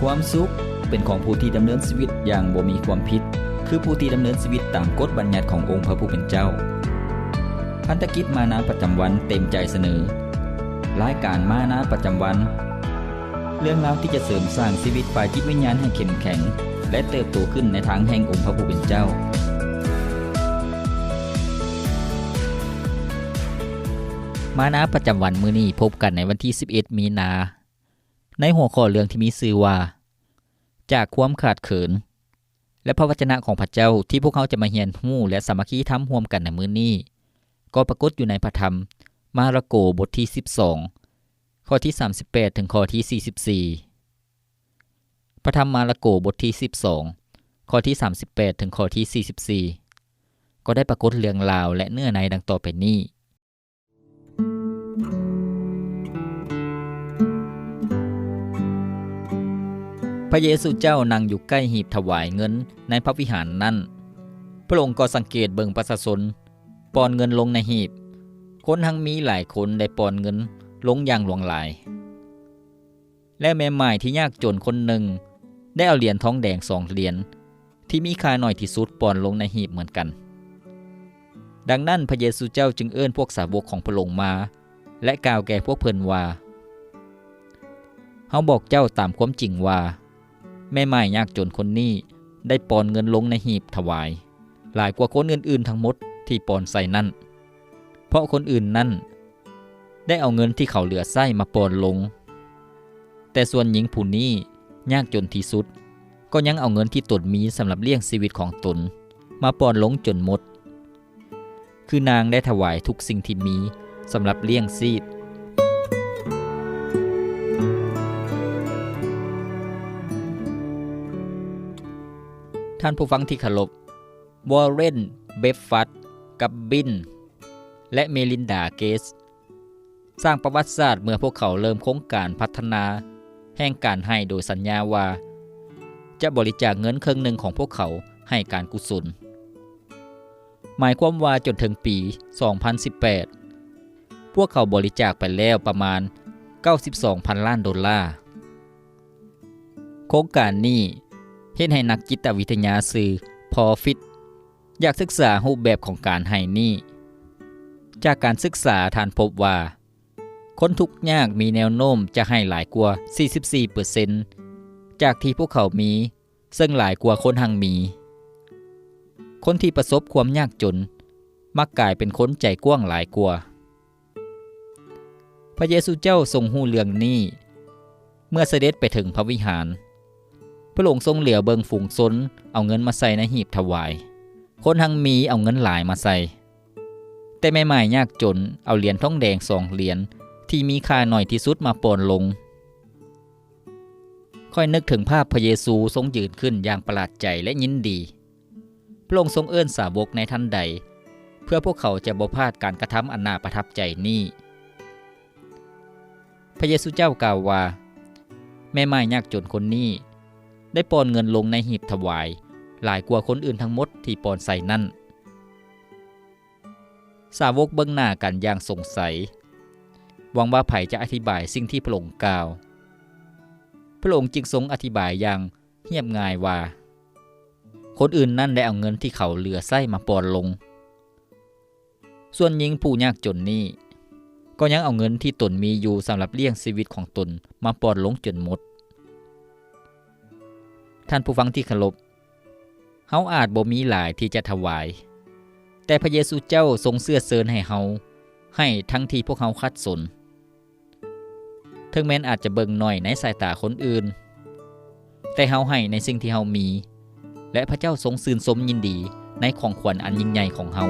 ความสุขเป็นของผู้ที่ดำเนินชีวิตอย่างบ่มีความผิด คือผู้ที่ดำเนินชีวิตตามกฎบัญญัติขององค์พระผู้เป็นเจ้า พันธกิจมานาประจำวันเต็มใจเสนอ รายการมานาประจำวัน เรื่องราวที่จะเสริมสร้างชีวิตฝ่ายจิตวิญญาณให้เข้มแข็ง และเติบโตขึ้นในทางแห่งองค์พระผู้เป็นเจ้ามานาประจำวันมื้อนี้พบกันในวันที่ 11 มีนา ในหัวข้อเรื่องที่มีชื่อว่า จากความขาดเขิน และพระวจนะของพระเจ้าที่พวกเขาจะมาเรียนรู้และสามัคคีทำร่วมกันในมื้อนี้ ก็ปรากฏอยู่ในพระธรรม มาระโกบทที่ 12 ข้อที่ 38 ถึงข้อที่ 44 พระธรรมมาระโกบทที่ 12 ข้อที่ 38 ถึงข้อที่ 44 ก็ได้ปรากฏเรื่องราวและเนื้อในดังต่อไปนี้ พระเยซูเจ้านั่งอยู่ใกล้หีบถวายเงินในพระวิหารนั้นพระองค์ก็สังเกตเบิงประชาชนปอนเงินลงในหีบ คนทั้งมีหลายคนได้ปอนเงินลงอย่างหลวงหลาย และแม่ไม้ที่ยากจนคนหนึ่ง ได้เอาเหรียญทองแดงสองเหรียญที่มีค่าหน่อยที่สุดปอนลงในหีบเหมือนกัน ดังนั้นพระเยซูเจ้าจึงเอื้อนพวกสาวกของพระองค์มา และกล่าวแก่พวกเพิ่นว่าเฮาบอกเจ้าตามความจริงว่า แม่ไม้ยากจนคนนี้ได้ปอนเงินลงในหีบถวาย หลายกว่าคนอื่นๆทั้งหมดที่ปอนใส่นั่น เพราะคนอื่นนั่น ได้เอาเงินที่เขาเหลือไส้มาปอนลง แต่ส่วนหญิงผู้นี้ยากจนที่สุด ก็ยังเอาเงินที่ตนมีสำหรับเลี้ยงชีวิตของตน มาปอนลงจนหมด คือนางได้ถวายทุกสิ่งที่มีสำหรับเลี้ยงชีพ ท่านผู้ฟังที่เคารพวอร์เรนเบฟฟัตกับบิน และเมลินดาเกส สร้างประวัติศาสตร์เมื่อพวกเขาเริ่มโครงการพัฒนา แห่งการให้โดยสัญญาว่า จะบริจาคเงินครึ่งหนึ่งของพวกเขาให้การกุศล หมายความว่าจนถึงปี 2018 พวกเขาบริจาคไปแล้วประมาณ 92พันล้านดอลลาร์ โครงการนี้ เฮ็ดให้นักจิตวิทยาสื่อพอฟิต อยากศึกษารูปแบบของการให้นี้ จากการศึกษาทานพบว่า คนทุกยากมีแนวโน้มจะให้หลายกว่า 44%จากที่พวกเขามี ซึ่งหลายกว่าคนหังมี คนที่ประสบความยากจน มักกลายเป็นคนใจกว้างหลายกว่า พระเยซูเจ้าทรงหู้เรื่องนี้ เมื่อเสด็จไปถึงพระวิหาร ระองค์ทรงเหลียวเบิงฝูงซนเอาเงินมาใส่ในหีบถวาย คนหังมีเอาเงินหลายมาใส่ แต่แม่ไม้ยากจนเอาเหรียญทองแดงสองเหรียญที่มีค่าหน่อยที่สุดมาปนลง ค่อยนึกถึงภาพพระเยซูทรงยืนขึ้นอย่างประหลาดใจและยินดี พระองค์ทรงเอื้อนสาวกในทันใด เพื่อพวกเขาจะบ่พลาดการกระทำอันน่าประทับใจนี้พระเยซูเจ้ากล่าวว่า แม่ไม้ยากจนคนนี้ ได้ปอนเงินลงในหีบถวาย หลายกว่าคนอื่นทั้งหมดที่ปอนใส่นั่น สาวกเบิ้องหน้ากันอย่างสงสัย หวังว่าไผ่จะอธิบายสิ่งที่พระองค์กล่าว พระองค์จึงทรงอธิบายอย่างเงียบง่ายว่า คนอื่นนั่นได้เอาเงินที่เขาเหลือไส้มาปอนลง ส่วนหญิงผู้ยากจนนี้ก็ยังเอาเงินที่ตนมีอยู่สำหรับเลี้ยงชีวิตของตนมาปอนลงจนหมด ท่านผู้ฟังที่เคารพเฮาอาจบ่มีหลายที่จะถวาย แต่พระเยซูเจ้าทรงเสื้อเสริญให้เฮาให้ทั้งที่พวกเฮาคัดสน ถึงแม้นอาจจะเบิ่งหน่อยในสายตาคนอื่น แต่เฮาให้ในสิ่งที่เฮามี และพระเจ้าทรงซื่นสมยินดีในของขวัญอันยิ่งใหญ่ของเฮา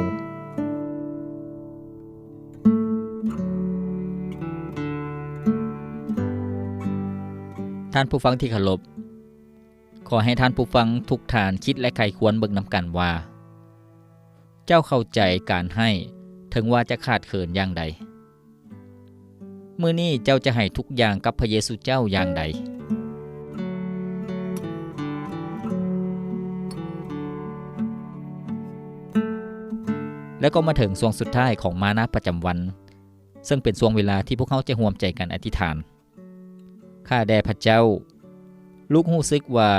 ท่านผู้ฟังที่เคารพ ขอให้ท่านผู้ฟังทุกฐานคิดและใครควรเบิ่งนำกันว่า เจ้าเข้าใจการให้ถึงว่าจะขาดเขินอย่างใดเมื้อนี้เจ้าจะให้ทุกอย่างกับพระเยซูเจ้าอย่างใดแล้วก็มาถึงช่วงสุดท้ายของมานะประจำวัน ซึ่งเป็นช่วงเวลาที่พวกเขาจะห่วมใจกันอธิษฐาน ข้าแด่พระเจ้า ลูกรู้สึกว่า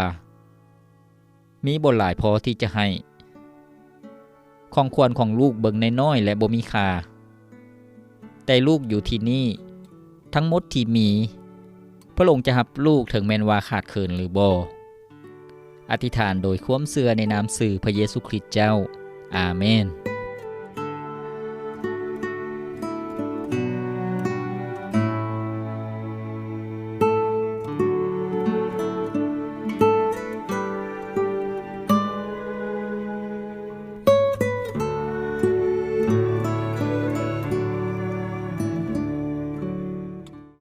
มีบ่หลายพอที่จะให้ ของควรของลูกเบิงในน้อยและบ่มีค่าแต่ลูกอยู่ที่นี่ ทั้งหมดที่มี พระองค์จะรับลูกถึงแม้นว่าขาดเคินหรือบ่อธิษฐานโดยความเสื่อในนามสื่อพระเยซูคริสต์เจ้า อาเมน